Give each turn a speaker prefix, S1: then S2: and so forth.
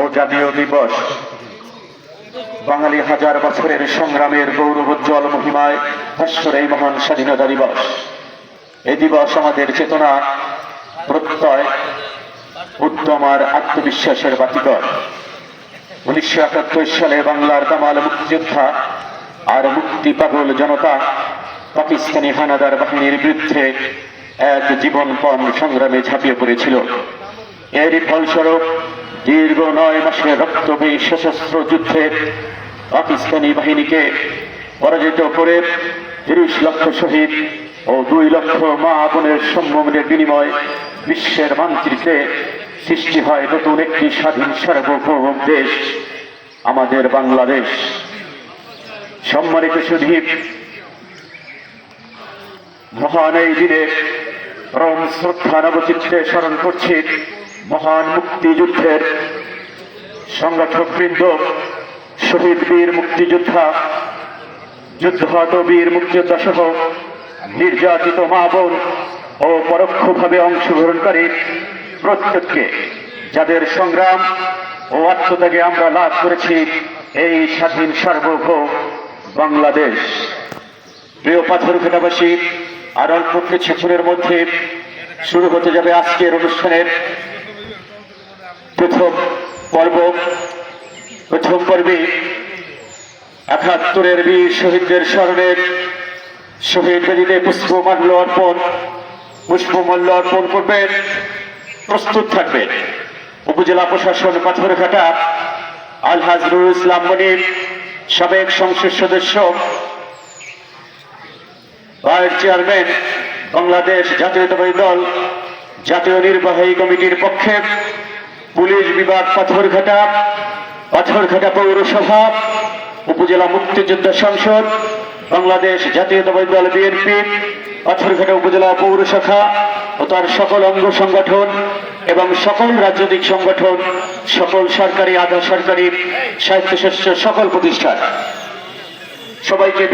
S1: ও জাতীয় দিবস। বাঙালি হাজার বছরের সংগ্রামের গৌরবোজ্জ্বল মহিমায় ভাস্বর এই মহান স্বাধীনতা দিবস। এই দিবস আমাদের চেতনা, প্রত্যয়, উদ্যম আর আত্মবিশ্বাসের বাতিকর উনিশশো একাত্তর সালে বাংলার দামাল মুক্তিযোদ্ধা আর মুক্তি পাগল জনতা পাকিস্তানি হানাদার বাহিনীর বিরুদ্ধে এক জীবনপণ সংগ্রামে ঝাঁপিয়ে পড়েছিল। এরই ফলস্বরূপ দীর্ঘ নয় মাসের রক্তবী সশস্ত্র যুদ্ধে পাকিস্তানি বাহিনীকে পরাজিত করে তিরিশ লক্ষ শহীদ ও দুই লক্ষ মা বোনের সম্মানের বিনিময় বিশ্বের মানচিত্রে সৃষ্টি হয় নতুন একটি স্বাধীন সার্বভৌম দেশ, আমাদের বাংলাদেশ। সম্মানিত সুধীপ মহান এই দিনে পরম শ্রদ্ধা নবচিত্রে স্মরণ করছি। মহান মুক্তিযুদ্ধের সংগঠক বৃন্দ শহীদ বীর মুক্তিযোদ্ধা যুদ্ধহত বীর মুক্তিযোদ্ধা সহ নির্যাতিত মা বোন ও পরোক্ষভাবে অংশগ্রহণকারী প্রত্যেককে যাদের সংগ্রাম ও আত্মত্যাগে আমরা লাভ করেছি, এই স্বাধীন সার্বভৌম বাংলাদেশ। প্রিয় পাথর ঘেটাবাসী আর অল্প কিছুক্ষণের মধ্যে শুরু হতে যাবে আজকের অনুষ্ঠানের প্রথম পর্ব, প্রথম পর্বে একাত্তরের বীর শহীদদের স্মরণে শহীদ বেদিতে পুষ্পমাল্য অর্পণ পুষ্পমাল্য অর্পণ করবেন, প্রস্তুত থাকবেন। উপজেলা প্রশাসন পাথরঘাটা, আলহাজ নুরুল ইসলাম মনির, সাবেক সংসদ সদস্য, ভাইস চেয়ারম্যান, বাংলাদেশ জাতীয়তাবাদী দল, জাতীয় নির্বাহী কমিটির পক্ষে পুলিশ বিভাগ পাথরঘাটা পাথরঘাটা পৌরসভা, উপজেলা মুক্তিযোদ্ধা সংসদ, বাংলাদেশ জাতীয়তাবাদী দল বিএনপি, পাথরঘাটা উপজেলা পৌরশাখা ও তার সকল অঙ্গ সংগঠন এবং সকল রাজনৈতিক সংগঠন, সকল সরকারি, আধা সরকারি, স্বায়ত্তশাসিত সকল প্রতিষ্ঠান। সবাইকে